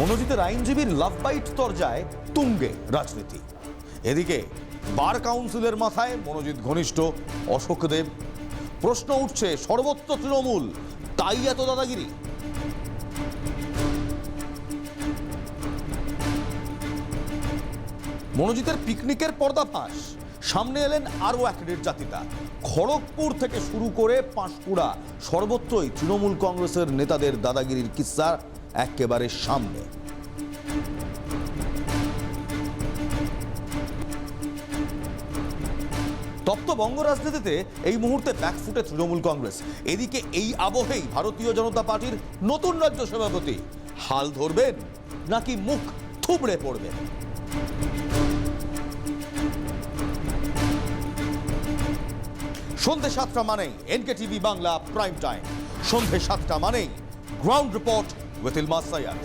মনোজিতের আইনজীবীর love bite তরজায় তুঙ্গে রাজনীতি। এদিকে বার কাউন্সিলের মাথায় মনোজিৎ ঘনিষ্ঠ, অশোক দেব। প্রশ্ন উঠছে, সর্বত্র তৃণমূল, তাই এত দাদাগিরি? মনোজিতের পিকনিকের পর্দাফাঁস সামনে এলেন আরও এক নির্যাতিতা খড়গপুর থেকে শুরু করে পাঁশকুড়া, সর্বত্রই তৃণমূল কংগ্রেসের নেতাদের দাদাগিরির কিস্সা। একেবারে সামনে। তপ্ত বঙ্গ রাজনীতিতে এই মুহূর্তে ব্যাকফুটে তৃণমূল কংগ্রেস। এদিকে এই আবহেই ভারতীয় জনতা পার্টির নতুন রাজ্য সভাপতি। হাল ধরবেন নাকি মুখ থুবড়ে পড়বেন সন্ধে সাতটা মানেই NK TV Bangla prime time. সন্ধে সাতটা মানেই গ্রাউন্ড রিপোর্ট وفي المعصيات